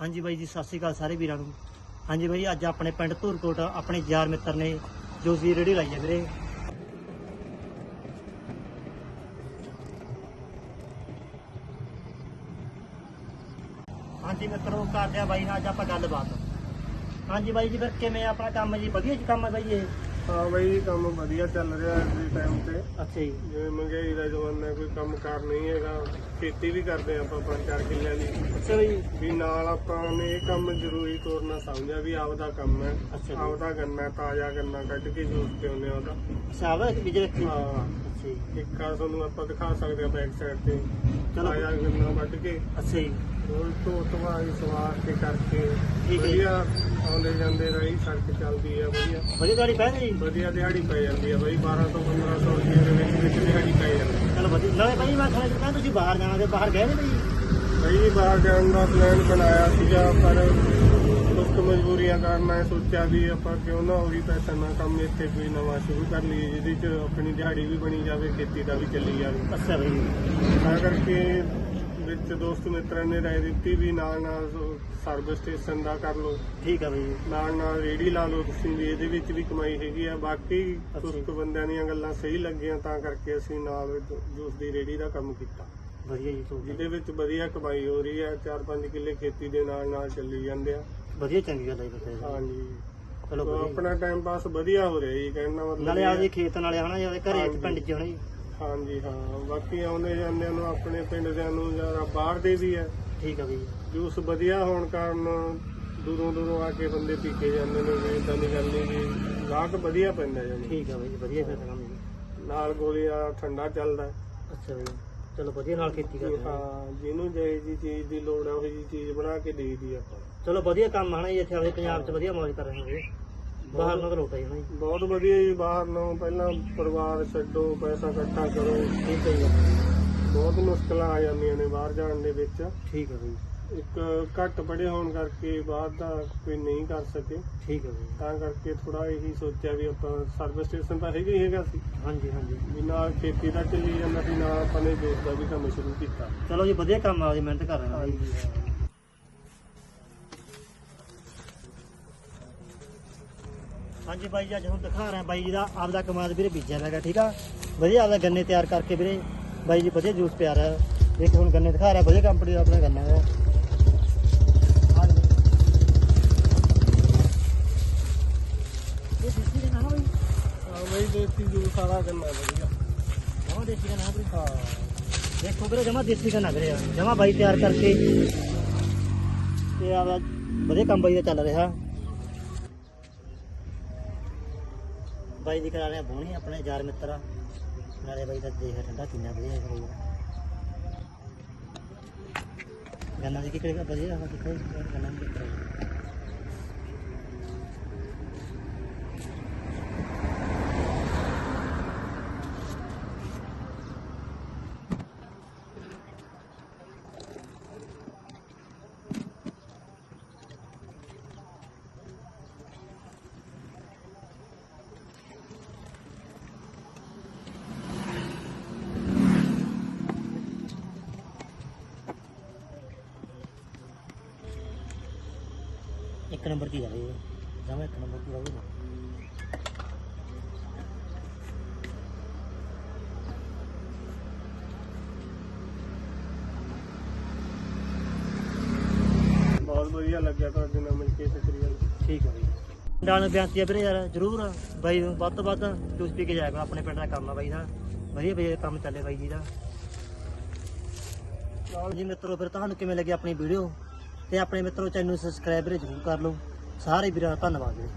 ਹਾਂਜੀ ਬਾਈ ਜੀ, ਸਤਿ ਸ਼੍ਰੀ ਅਕਾਲ ਸਾਰੇ ਵੀਰਾਂ ਨੂੰ। ਹਾਂਜੀ ਬਾਈ, ਅੱਜ ਆਪਣੇ ਪਿੰਡ ਧੂਰਕੋਟ ਆਪਣੇ ਯਾਰ ਮਿੱਤਰ ਨੇ ਜੋ ਸੀ ਰੇੜੀ ਲਾਈ ਹੈ ਵੀਰੇ। ਹਾਂਜੀ ਮਿੱਤਰੋ, ਕਰਦੇ ਆ ਬਾਈ ਨਾਲ ਅੱਜ ਆਪਾਂ ਗੱਲਬਾਤ। ਹਾਂਜੀ ਬਾਈ ਜੀ, ਫਿਰ ਕਿਵੇਂ ਆਪਣਾ ਕੰਮ ਜੀ? ਵਧੀਆ ਜੀ ਕੰਮ ਹੈ ਬਾਈ ਇਹ? ਹਾਂ ਬਈ ਕੰਮ ਵਧੀਆ ਚੱਲ ਰਿਹਾ ਇਸ ਦੇ ਟਾਈਮ ਤੇ। ਅੱਛਾ ਜੀ। ਜਿਵੇਂ ਮਹਿੰਗਾਈ ਦਾ ਜ਼ਮਾਨਾ ਹੈ, ਕੋਈ ਕੰਮ ਕਾਰ ਨਹੀਂ ਹੈਗਾ। ਖੇਤੀ ਵੀ ਕਰਦੇ ਆਪਾਂ ਪੰਜ ਚਾਰ ਕਿੱਲਿਆਂ ਦੀ। ਅੱਛਾ ਬਾਈ ਵੀ ਨਾਲ ਆਪਾਂ ਨੇ ਇਹ ਕੰਮ ਜ਼ਰੂਰੀ ਤੋਰਨਾ ਸਮਝਿਆ ਵੀ ਆਪਦਾ ਕੰਮ ਹੈ। ਅੱਛਾ ਜੀ। ਆਪਦਾ ਗੰਨਾ ਤਾਜ਼ਾ ਗੰਨਾ ਕੱਢ ਕੇ ਜੂਸ ਪਿਉਂਦੇ ਆ ਉਹਦਾ। ਕਿ ਵਿਜੇ ਰੱਖੀ। ਹਾਂ। ਅੱਛਾ ਜੀ ਇੱਕ ਆ ਤੁਹਾਨੂੰ ਆਪਾਂ ਦਿਖਾ ਸਕਦੇ ਆ ਬੈਕ ਸਾਈਡ ਤੇ। ਚਲੋ। ਤਾਜ਼ਾ ਗੰਨਾ ਵੱਢ ਕੇ। ਅੱਛਾ ਜੀ। ਰੋਜ਼ ਤੋਂ ਧਵਾਈ ਸਵਾਰ ਕੇ ਕਰਕੇ ਠੀਕ ਹੈ ਜੀ। ਵਧੀਆ ਆਉਂਦੇ ਜਾਂਦੇ ਰਹੀ ਸੜਕ ਚੱਲਦੀ ਹੈ ਵਧੀਆ। ਵਧੀਆ ਗਾੜੀ ਪੈ ਗਈ ਵਧੀਆ ਦਿਹਾੜੀ ਪੈ ਜਾਂਦੀ ਹੈ ਬਈ। 12 ਤੋਂ 1500 ਰੁਪਏ ਦੇ ਵਿੱਚ ਵਿੱਚ ਦਿਹਾੜੀ ਪੈ ਜਾਂਦੀ ਚਲੋ ਵਧੀਆ। ਨਾਲੇ ਬਾਈ ਮੈਂ ਕਹਿੰਦਾ ਤੁਸੀਂ ਬਾਹਰ ਜਾਣਾ ਤੇ ਬਾਹਰ ਗਏ ਨਹੀਂ ਬਾਈ ਬਈ ਬਾਹਰ ਜਾਣ ਦਾ ਪਲਾਨ ਬਣਾਇਆ ਸੀਗਾ ਪਰ ਕੁਝ ਮਜਬੂਰੀਆਂ ਕਾਰਨ ਮੈਂ ਸੋਚਿਆ ਵੀ ਆਪਾਂ ਕਿਉਂ ਨਾ ਉਹੀ ਪੈਸਾ ਨਾਲ ਕੰਮ ਇੱਥੇ ਕੋਈ ਨਵਾਂ ਸ਼ੁਰੂ ਕਰ ਲਈਏ ਜਿਹਦੇ ਚ ਆਪਣੀ ਦਿਹਾੜੀ ਵੀ ਬਣੀ ਜਾਵੇ ਖੇਤੀ ਦਾ ਵੀ ਚੱਲੀ ਜਾਵੇ। ਅੱਛਾ ਬਾਈ। ਤਾਂ ਕਰਕੇ ਵਿੱਚ ਦੋਸਤ ਮਿੱਤਰਾਂ ਨੇ ਰਾਏ ਦਿੱਤੀ ਵੀ ਨਾਲ ਨਾਲ ਸਰਵਿਸ ਸਟੇਸ਼ਨ ਦਾ ਕਰ ਲਓ। ਠੀਕ ਆ ਬਾਈ। ਨਾਲ ਨਾਲ ਰੇੜੀ ਲਾ ਲਓ ਤੁਸੀਂ ਵੀ ਇਹਦੇ ਵਿੱਚ ਵੀ ਕਮਾਈ ਹੈਗੀ ਆ। ਬਾਕੀ। ਕੁਝ ਬੰਦਿਆਂ ਦੀਆਂ ਗੱਲਾਂ ਸਹੀ ਲੱਗੀਆਂ ਤਾਂ ਕਰਕੇ ਅਸੀਂ ਨਾਲ ਜੂਸ ਦੀ ਰੇੜੀ ਦਾ ਕੰਮ ਕੀਤਾ। ਵਧੀਆ ਜੀ। ਜਿਹਦੇ ਵਿੱਚ ਵਧੀਆ ਕਮਾਈ ਹੋ ਰਹੀ ਹੈ 4-5 ਕਿੱਲੇ ਖੇਤੀ ਦੇ ਨਾਲ ਨਾਲ ਚੱਲੀ ਜਾਂਦੇ ਆ ਵਧੀਆ ਚੰਗੀ ਗੱਲ ਹੈ ਜੀ। ਹਾਂਜੀ ਚਲੋ ਵਧੀਆ ਆਪਣਾ ਟਾਈਮ ਪਾਸ ਵਧੀਆ ਹੋ ਰਿਹਾ ਜੀ ਕਹਿਣ ਦਾ ਮਤਲਬ ਨਾਲੇ ਇਹ ਆਪਦੇ ਹੈ। ਖੇਤ ਨਾਲੇ ਹਨਾ ਜ਼ਿਆਦਾ ਘਰੇ ਹਾਂਜੀ। ਪਿੰਡ ਚ ਹੋਣਾ ਜੀ ਹਾਂਜੀ ਹਾਂ ਬਾਕੀ ਆਉਂਦੇ ਜਾਂਦਿਆਂ ਨੂੰ ਆਪਣੇ ਪਿੰਡ ਦਿਆਂ ਨੂੰ ਜਾਂ ਬਾਹਰ ਦੇ ਵੀ ਹੈ ਠੀਕ ਆ ਬਾਈ ਜੂਸ ਵਧੀਆ ਹੋਣ ਕਾਰਨ ਦੂਰੋਂ ਦੂਰੋਂ ਆ ਕੇ ਬੰਦੇ ਪੀ ਕੇ ਜਾਂਦੇ ਨੇ ਵੀ ਇਦਾਂ ਦੀ ਗੱਲ ਨਹੀਂ ਜੀ ਗਾਹਕ ਵਧੀਆ ਪੈਂਦਾ ਜਾਨੀ ਠੀਕ ਆ ਬਾਈ ਵਧੀਆ ਫਿਰ ਤਾਂ ਕੰਮ ਜੀ ਨਾਲ ਗੋਲੀਆਂ ਠੰਡਾ ਚੱਲਦਾ। ਅੱਛਾ ਬਾਈ ਚਲੋ ਵਧੀਆ ਨਾਲ ਖੇਤੀ ਕਰਦੇ ਹਾਂ। ਹਾਂ ਜਿਹਨੂੰ ਜਿਹੀ ਜੀ ਚੀਜ਼ ਦੀ ਲੋੜ ਹੈ ਉਹ ਜੀ ਚੀਜ਼ ਬਣਾ ਕੇ ਦੇਈਦੀ ਆਪਾਂ। ਚਲੋ ਵਧੀਆ ਕੰਮ ਹਨਾ ਜੀ ਇੱਥੇ ਆਪਣੇ ਪੰਜਾਬ ਚ ਵਧੀਆ ਮੌਜ ਕਰ ਰਹੇ ਹੋਗੇ ਬਾਹਰ ਨਾਲ ਤਾਂ ਲੋਟਾ ਜੀ ਹਨਾ ਜੀ। ਬਹੁਤ ਵਧੀਆ ਜੀ ਬਾਹਰ ਨੂੰ ਪਹਿਲਾਂ ਪਰਿਵਾਰ ਛੱਡੋ ਪੈਸਾ ਇਕੱਠਾ ਕਰੋ। ਠੀਕ ਹੈ ਜੀ। ਬਹੁਤ ਮੁਸ਼ਕਲਾਂ ਆ ਜਾਂਦੀਆਂ ਨੇ ਬਾਹਰ ਜਾਣ ਦੇ ਵਿੱਚ। ਠੀਕ ਆ ਬਾਈ ਇੱਕ ਘੱਟ ਪੜ੍ਹੇ ਹੋਣ ਕਰਕੇ ਬਾਹਰ ਦਾ ਕੋਈ ਨਹੀਂ ਕਰ ਸਕੇ। ਠੀਕ ਆ ਬਾਈ ਤਾਂ ਕਰਕੇ ਥੋੜਾ ਇਹੀ ਸੋਚਿਆ ਵੀ ਆਪਾਂ ਸਰਵਿਸ ਸਟੇਸ਼ਨ ਤਾਂ ਹੈਗਾ ਹੀ ਹੈਗਾ ਸੀ। ਹਾਂਜੀ ਹਾਂਜੀ। ਵੀ ਨਾਲ ਖੇਤੀ ਦਾ ਚੱਲੀ ਜਾਂਦਾ ਸੀ ਨਾਲ ਆਪਾਂ ਨੇ ਜੋਤ ਦਾ ਵੀ ਕੰਮ ਸ਼ੁਰੂ ਕੀਤਾ। ਚਲੋ ਜੀ ਵਧੀਆ ਕੰਮ ਆ ਜੀ ਮਿਹਨਤ ਕਰ ਰਹੇ ਹਾਂ। ਜੀ ਹਾਂਜੀ ਬਾਈ ਜੀ ਅੱਜ ਹੁਣ ਦਿਖਾ ਰਹੇ ਬਾਈ ਜੀ ਦਾ ਆਪਦਾ ਕਮਾਦ ਵੀਰੇ ਬੀਜਿਆ ਹੈਗਾ ਠੀਕ ਆ? ਵਧੀਆ ਆਪਦਾ ਗੰਨੇ ਤਿਆਰ ਕਰਕੇ ਵੀਰੇ। ਬਾਈ ਜੀ ਵਧੀਆ ਜੂਸ ਪਿਆ ਰਿਹਾ। ਦੇਖ ਹੁਣ ਗੰਨੇ ਦਿਖਾ ਰਿਹਾ ਵਧੀਆ ਕੰਪਨੀ ਦਾ ਆਪਣਾ ਗੰਨਾ ਹੈ ਆਹ ਦੇਖੋ। ਇਹ ਦੇਸੀ ਗੰਨਾ ਨਾ ਬਾਈ ਹਾਂ ਬਈ ਦੇਸੀ ਜੂਸ ਵਾਲਾ ਕਰਨਾ ਵਧੀਆ ਜਮਾ ਦੇਸੀ ਗੰਨਾ ਵੀਰੇ ਹਾਂ ਦੇਖੋ ਵੀਰੇ ਜਮਾ ਦੇਸੀ ਗੰਨਾ ਵੀਰੇ ਜਮਾ ਬਾਈ ਤਿਆਰ ਕਰਕੇ ਤੇ ਆਪਦਾ ਵਧੀਆ ਕੰਮ ਬਾਈ ਦਾ ਚੱਲ ਰਿਹਾ ਬਾਈ ਦੀ ਕਰਾ ਰਹੇ ਬੋਣੀ ਆਪਣੇ ਯਾਰ ਮਿੱਤਰ ਨਾਲੇ ਬਾਈ ਦਾ ਦੇਖ ਠੰਡਾ ਕਿੰਨਾ ਵਧੀਆ ਹੈ। ਗੰਨਾ ਦੀ ਕਿਹੜੇ ਵਧੀਆ ਹੈ ਦੇਖੋ ਗੰਨਾ ਦੀ ਨੰਬਰ ਦੀ ਆ? ਇਹ ਜਮਾ ਇੱਕ ਨੰਬਰ ਦੀ ਰਹੂਗਾ ਬਹੁਤ ਵਧੀਆ ਲੱਗਿਆ ਤੁਹਾਡੇ ਨਾਲ ਮਿਲ ਕੇ ਤਕਰੀਬਨ ਠੀਕ ਹੈ ਬਾਈ। ਡਾਲ ਨੂੰ ਬੇਨਤੀ ਹੈ ਵੀਰੇ ਯਾਰ ਜਰੂਰ ਬਾਈ ਵੱਧ ਤੋਂ ਵੱਧ ਜੂਸ ਪੀ ਕੇ ਜਾਇਆ ਕਰੋ ਆਪਣੇ ਪਿੰਡ ਦਾ ਕੰਮ ਆ ਬਾਈ ਦਾ। ਵਧੀਆ ਵਧੀਆ ਕੰਮ ਚੱਲੇ ਬਾਈ ਜੀ ਦਾ। ਜੀ ਮਿੱਤਰੋ ਫਿਰ ਤੁਹਾਨੂੰ ਕਿਵੇਂ ਲੱਗੀ ਆਪਣੀ ਵੀਡੀਓ ਤੇ ਆਪਣੇ ਮਿੱਤਰੋ ਚੈਨਲ ਨੂੰ ਸਬਸਕ੍ਰਾਈਬ ਵੀਰੇ ਜਰੂਰ ਕਰ ਲਓ। ਸਾਰੇ ਵੀਰਾਂ ਦਾ ਧੰਨਵਾਦ ਵੀਰੇ